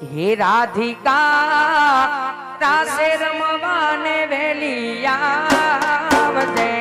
હે રાધિકા રાસે રમવાને વેલિયા આવજે.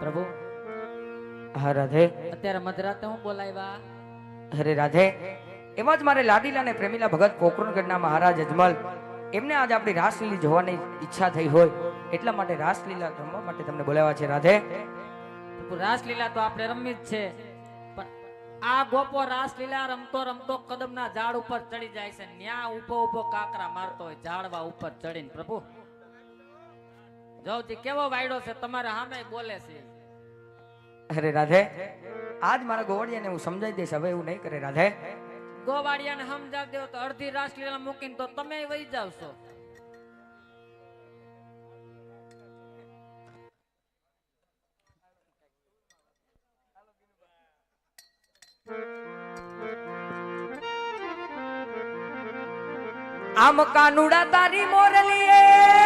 પ્રભુ. હા રાધે. અત્યારે મધરાતે હું બોલાવ્યા? હરે રાધે. એમાં જ મારે લાડીલા અને પ્રેમીલા ભગત કોકરણગઢના મહારાજ અજમલ એમને આજ આપણી રાસલીલા જોવાની ઈચ્છા થઈ હોય એટલા માટે રાસલીલા રમવા માટે તમને બોલાવ્યા છે રાધે. રાસલીલા તો આપણે રમવી જ છે પણ આ ગોપો રાસલીલા રમતો રમતો કદમના ઝાડ ઉપર ચડી જાય છે. ન્યા ઊભો ઊભો કાકરા મારતો હોય ઝાડવા ઉપર ચડીને. પ્રભુ જોવતી કેવો વાયડો છે તમારા સામે બોલે છે. અરે રાધે આજ મારા ગોવડિયાને હું સમજાવી દઈશ હવે એવું નહીં કરે રાધે. ગોવાળિયાને સમજાવી દેવો તો અડધી રાસલીલા મૂકીને તો તમે વહી જાવશો આમ કાનુડા તારી મોરલીએ.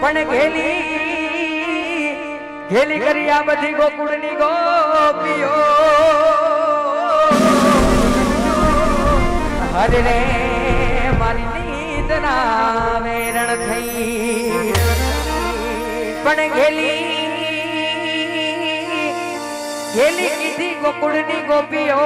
પણ ઘેલી ઘેલી કરી આ બધી ગોકુળની ગોપીઓ. હરે મારી નીંદના વેરણ થઈ. પણ ઘેલી ઘેલી કીધી ગોકુળની ગોપીઓ.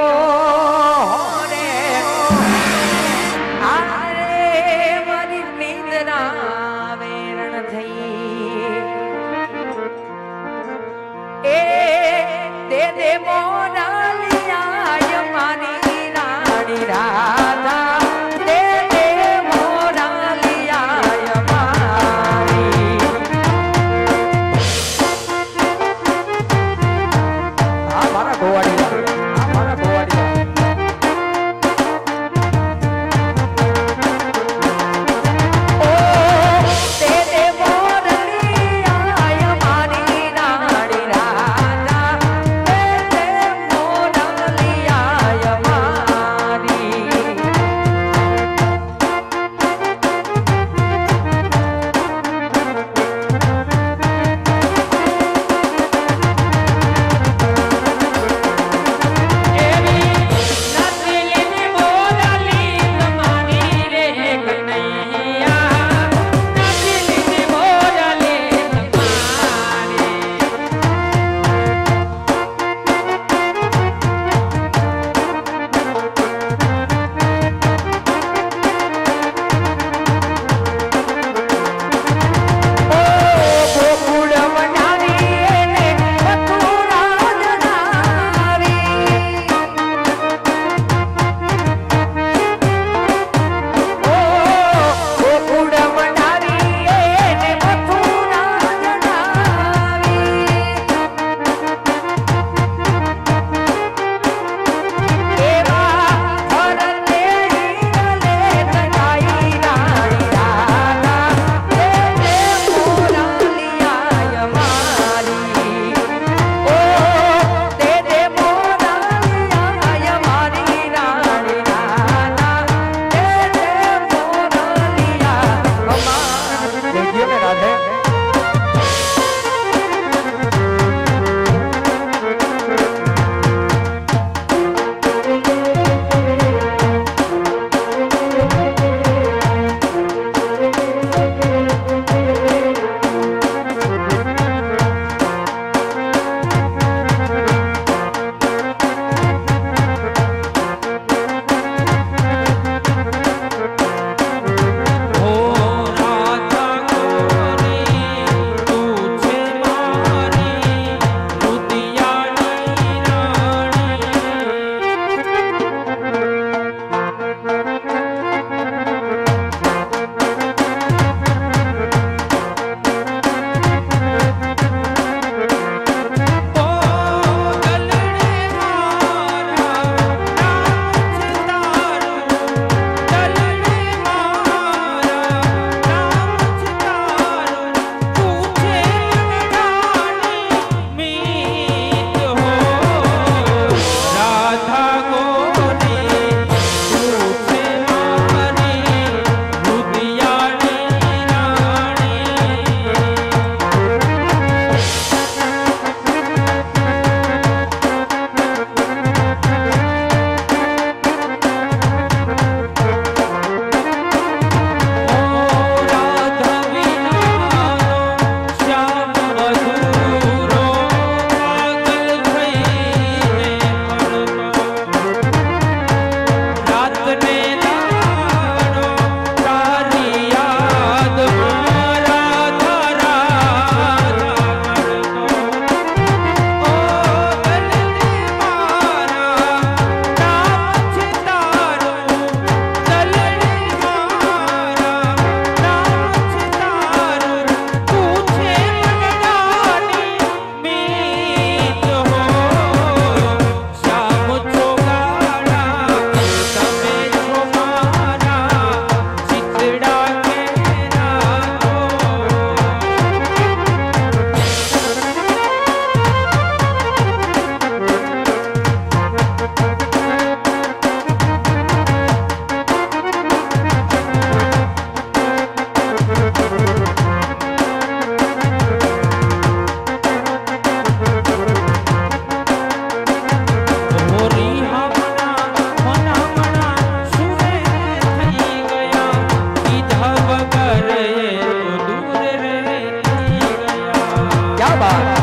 Bye-bye.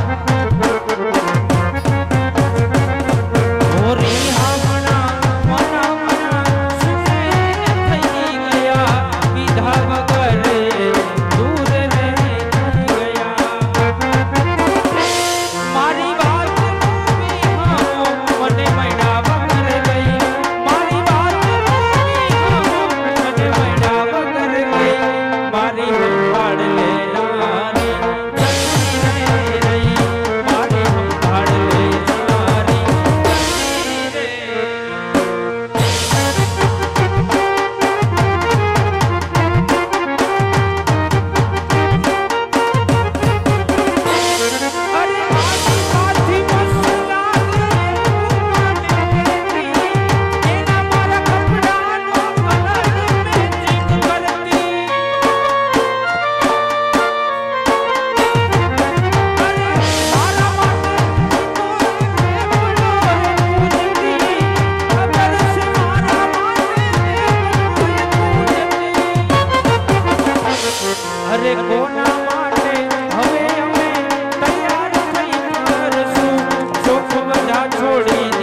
छोड़ी